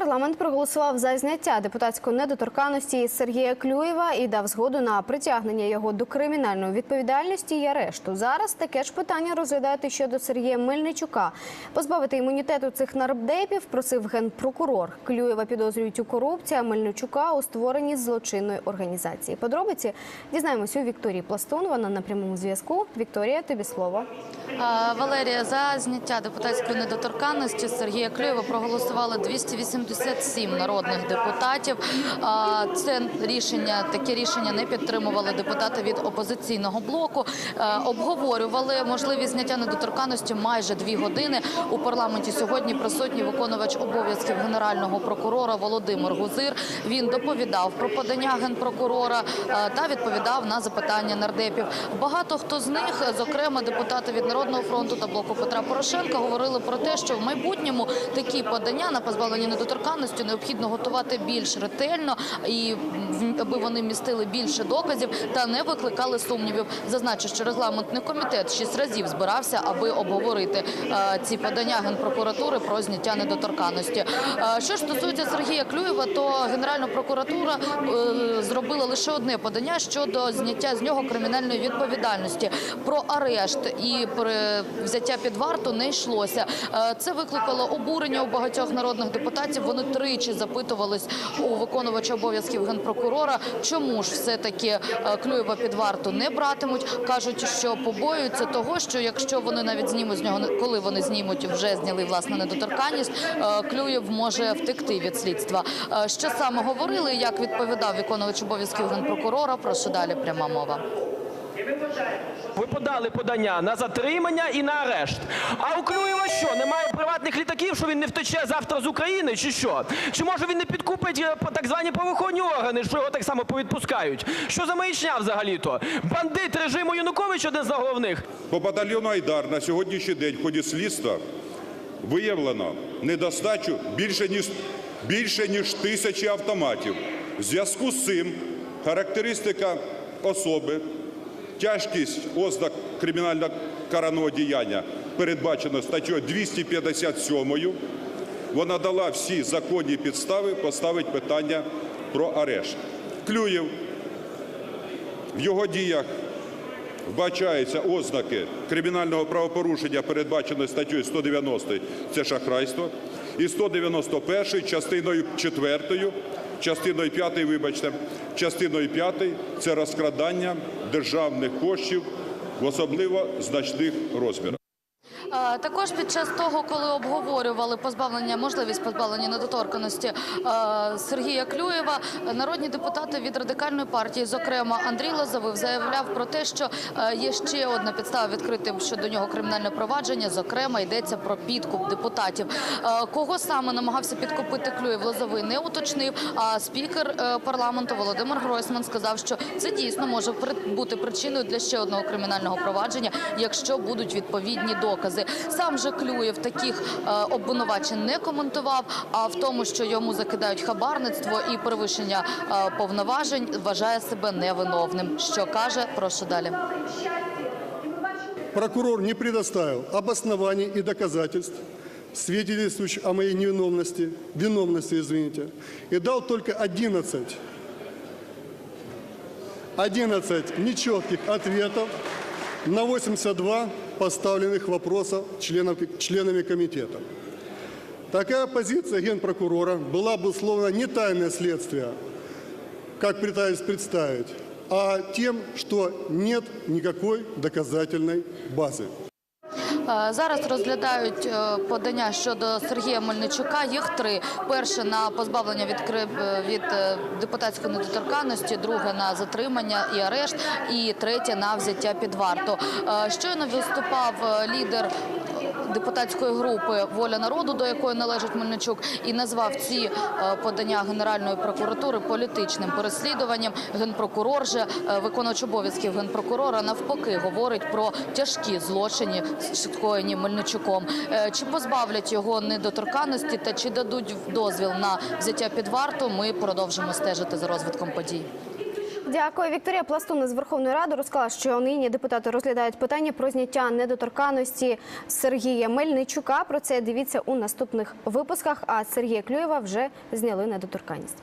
Парламент проголосував за зняття депутатської недоторканності Сергія Клюєва і дав згоду на притягнення його до кримінальної відповідальності і арешту. Зараз таке ж питання розглядають і щодо Сергія Мельничука. Позбавити імунітету цих нардепів просив генпрокурор. Клюєва підозрюють у корупції, а Мельничука у створенні злочинної організації. Подробиці дізнаємось у Вікторії Пластун. Вона на прямому зв'язку. Вікторія, тобі слово. Валерія, за зняття депутатської недоторканності Сергія Клюєва проголосували 287 народних депутатів. Це рішення, таке рішення не підтримували депутати від опозиційного блоку. Обговорювали можливість зняття недоторканності майже дві години. У парламенті сьогодні присутній виконувач обов'язків генерального прокурора Володимир Гузир. Він доповідав про подання генпрокурора та відповідав на запитання нардепів. Багато хто з них, зокрема депутати від Народного фронту та блоку Петра Порошенка, говорили про те, що в майбутньому такі подання на позбавлення недоторканності необхідно готувати більш ретельно і аби вони містили більше доказів та не викликали сумнівів. Зазначу, що регламентний комітет шість разів збирався, аби обговорити е, ці подання генпрокуратури про зняття недоторканності. Е, Що ж стосується Сергія Клюєва, то Генеральна прокуратура е, зробила лише одне подання щодо зняття з нього кримінальної відповідальності. Про арешт і про взяття під варту не йшлося. Е, Це викликало обурення у багатьох народних депутатів. Вони тричі запитувались у виконувача обов'язків генпрокурора, чому ж все таки Клюєва під варту не братимуть. кажуть, що побоюються того, що якщо вони навіть знімуть з нього, коли вони знімуть, вже зняли власне недоторканність. е, Клюєв може втекти від слідства. Е, Що саме говорили, як відповідав виконувач обов'язків генпрокурора? Прошу далі пряма мова. Ви подали подання на затримання і на арешт. А у Клюєва що? Немає приватних літаків, що він не втече завтра з України, чи що? Чи може він не підкупить е, так звані правоохоронні органи, що його так само повідпускають? Що за маячня взагалі-то? Бандит режиму Януковича один з головних. По батальйону Айдар на сьогоднішній день в ході слідства виявлено недостачу більше ніж, більше ніж тисячі автоматів. В зв'язку з цим характеристика особи, тяжкість ознак кримінально караного діяння передбачено статтею 257. Вона дала всі законні підстави поставити питання про арешт. Клюєв в його діях вбачаються ознаки кримінального правопорушення, передбаченої статтею 190 – це шахрайство, і 191 частиною 4, частиною 5, вибачте, частиною 5 – це розкрадання державних коштів в особливо значних розмірах. Також під час того, коли обговорювали позбавлення, можливість позбавлення недоторканості Сергія Клюєва, народні депутати від радикальної партії, зокрема Андрій Лозовив, заявляв про те, що е, є ще одна підстава відкрити щодо нього кримінальне провадження. Зокрема, йдеться про підкуп депутатів. Е, Кого саме намагався підкупити Клюєв Лозовий не уточнив. А спікер е, парламенту Володимир Гройсман сказав, що це дійсно може бути причиною для ще одного кримінального провадження, якщо будуть відповідні докази. Сам же Клюєв таких е, обвинувачень не коментував. А в тому, що йому закидають хабарництво і перевищення е, повноважень, вважає себе невиновним. Що каже, прошу далі. Прокурор не предоставил обоснований и доказательств, свидетельствующих о моей невиновности, виновности, извините, и дал только 11, 11 нечетких ответов на 82 поставленных вопросов членов, членами комитета. Такая позиция генпрокурора была бы словно не тайное следствие, как пытались представить, а тем, что нет никакой доказательной базы. Е, Зараз розглядають е, подання щодо Сергія Мельничука. Їх три: перше на позбавлення від е, від депутатської недоторканності, друге на затримання і арешт, і третє на взяття під варту. Щойно виступав лідер депутатської групи Воля народу, до якої належить Мельничук, і назвав ці подання Генеральної прокуратури політичним переслідуванням. Генпрокурор же виконувач обов'язків генпрокурора навпаки говорить про тяжкі злочини скоєні Мельничуком. Е, Чи позбавлять його недоторканності та чи дадуть дозвіл на взяття під варту? Ми продовжимо стежити за розвитком подій. Дякую. Вікторія Пластун з Верховної Ради розказала, що нині депутати розглядають питання про зняття недоторканності Сергія Мельничука. Про це дивіться у наступних випусках. А Сергія Клюєва вже зняли недоторканність.